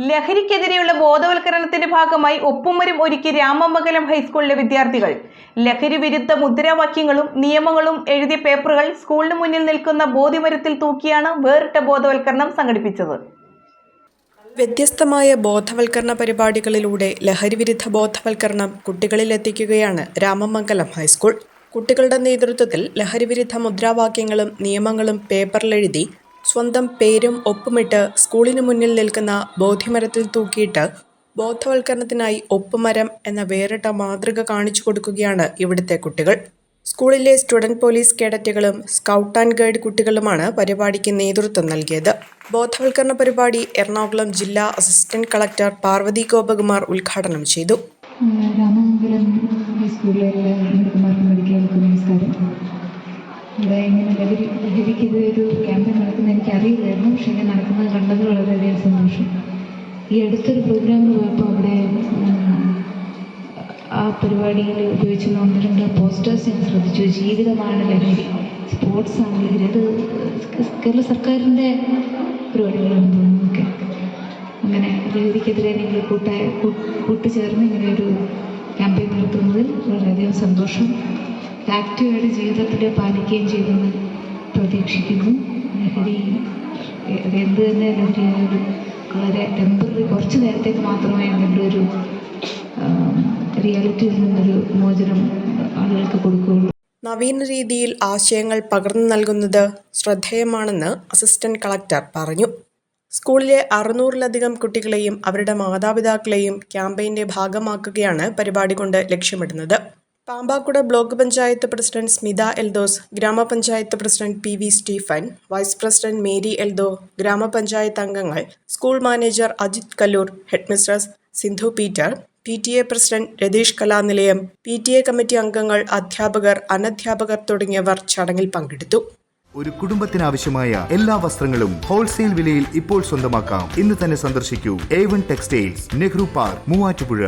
ലഹരിക്കെതിരെയുള്ള ബോധവൽക്കരണത്തിന്റെ ഭാഗമായി ഒപ്പുമരം ഒരുക്കി രാമമംഗലം ഹൈസ്കൂളിലെ വിദ്യാർത്ഥികൾ. ലഹരി വിരുദ്ധ മുദ്രാവാക്യങ്ങളും നിയമങ്ങളും എഴുതിയ പേപ്പറുകൾ സ്കൂളിന് മുന്നിൽ നിൽക്കുന്ന ബോധിമരത്തിൽ തൂക്കിയാണ് വേറിട്ട ബോധവൽക്കരണം സംഘടിപ്പിച്ചത്. വ്യത്യസ്തമായ ബോധവൽക്കരണ പരിപാടികളിലൂടെ ലഹരിവിരുദ്ധ ബോധവൽക്കരണം കുട്ടികളിൽ എത്തിക്കുകയാണ് രാമമംഗലം ഹൈസ്കൂൾ. കുട്ടികളുടെ നേതൃത്വത്തിൽ ലഹരിവിരുദ്ധ മുദ്രാവാക്യങ്ങളും നിയമങ്ങളും പേപ്പറിലെഴുതി സ്വന്തം പേരും ഒപ്പുമിട്ട് സ്കൂളിന് മുന്നിൽ നിൽക്കുന്ന ബോധ്യമരത്തിൽ തൂക്കിയിട്ട് ബോധവൽക്കരണത്തിനായി ഒപ്പുമരം എന്ന വേറിട്ട മാതൃക കാണിച്ചു കൊടുക്കുകയാണ് ഇവിടുത്തെ കുട്ടികൾ. സ്കൂളിലെ സ്റ്റുഡന്റ് പോലീസ് കേഡറ്റുകളും സ്കൗട്ട് ആൻഡ് ഗൈഡ് കുട്ടികളുമാണ് പരിപാടിക്ക് നേതൃത്വം നൽകിയത്. ബോധവൽക്കരണ പരിപാടി എറണാകുളം ജില്ലാ അസിസ്റ്റന്റ് കളക്ടർ പാർവതി ഗോപകുമാർ ഉദ്ഘാടനം ചെയ്തു. ഇവിടെ ഇങ്ങനെ ലഹരി ലഹരിക്കെതിരെ ഒരു ക്യാമ്പയിൻ ഇങ്ങനെ നടക്കുന്നത് കണ്ടത് വളരെയധികം സന്തോഷം. ഈ അടുത്തൊരു പ്രോഗ്രാമിന് പോയപ്പോൾ അവിടെ ആ പരിപാടിയിൽ ഉപയോഗിച്ചിരുന്ന ഒന്ന് രണ്ട് പോസ്റ്റേഴ്സ് ഞാൻ ശ്രദ്ധിച്ചു. ജീവിതമാണ് ലഹരി. സ്പോർട്സ് ആണ് ലഹരി. അത് കേരള സർക്കാരിന്റെ പരിപാടികളാണ് തോന്നുന്നതൊക്കെ. അങ്ങനെ ലഹരിക്കെതിരെ നിങ്ങൾ കൂട്ടായ കൂട്ടുചേർന്ന് ഇങ്ങനെ ഒരു ക്യാമ്പയിൻ നടത്തുന്നതിൽ വളരെയധികം സന്തോഷം. ആക്റ്റീവായിട്ട് ജീവിതത്തിൽ പാലിക്കുകയും ചെയ്യുമെന്ന് പ്രതീക്ഷിക്കുന്നു. ലഹരി എന്ത് തന്നെ ഒരു വളരെ ടെമ്പററി കുറച്ച് നേരത്തേക്ക് മാത്രമേ അതിന്റെ ഒരു റിയാലിറ്റിയിൽ നിന്നൊരു മോചനം ആളുകൾക്ക് കൊടുക്കുകയുള്ളൂ. നവീന രീതിയിൽ ആശയങ്ങൾ പകർന്നു നൽകുന്നത് ശ്രദ്ധേയമാണെന്ന് അസിസ്റ്റന്റ് കളക്ടർ പറഞ്ഞു. സ്കൂളിലെ അറുന്നൂറിലധികം കുട്ടികളെയും അവരുടെ മാതാപിതാക്കളെയും ക്യാമ്പയിന്റെ ഭാഗമാക്കുകയാണ് പരിപാടി കൊണ്ട് ലക്ഷ്യമിടുന്നത്. പാമ്പാക്കുട ബ്ലോക്ക് പഞ്ചായത്ത് പ്രസിഡന്റ് സ്മിത എൽദോസ് ഗ്രാമപഞ്ചായത്ത് president P V Stephen vice president Mary Eldo ഗ്രാമപഞ്ചായത്ത് അംഗങ്ങൾ school manager Ajith Kallur headmistress Sindhu Peter P T A president Ratheesh Kalanilayam P T A committee അംഗങ്ങൾ അധ്യാപകർ അനധ്യാപകർ തുടങ്ങിയവർ ചടങ്ങിൽ പങ്കെടുത്തു. ഒരു കുടുംബത്തിനാവശ്യമായ എല്ലാ വസ്ത്രങ്ങളും ഹോൾസെയിൽ വിലയിൽ ഇപ്പോൾ സ്വന്തമാക്കാം. ഇന്ന് തന്നെ സന്ദർശിക്കൂ. A one textiles Nehru park Muvattupuzha.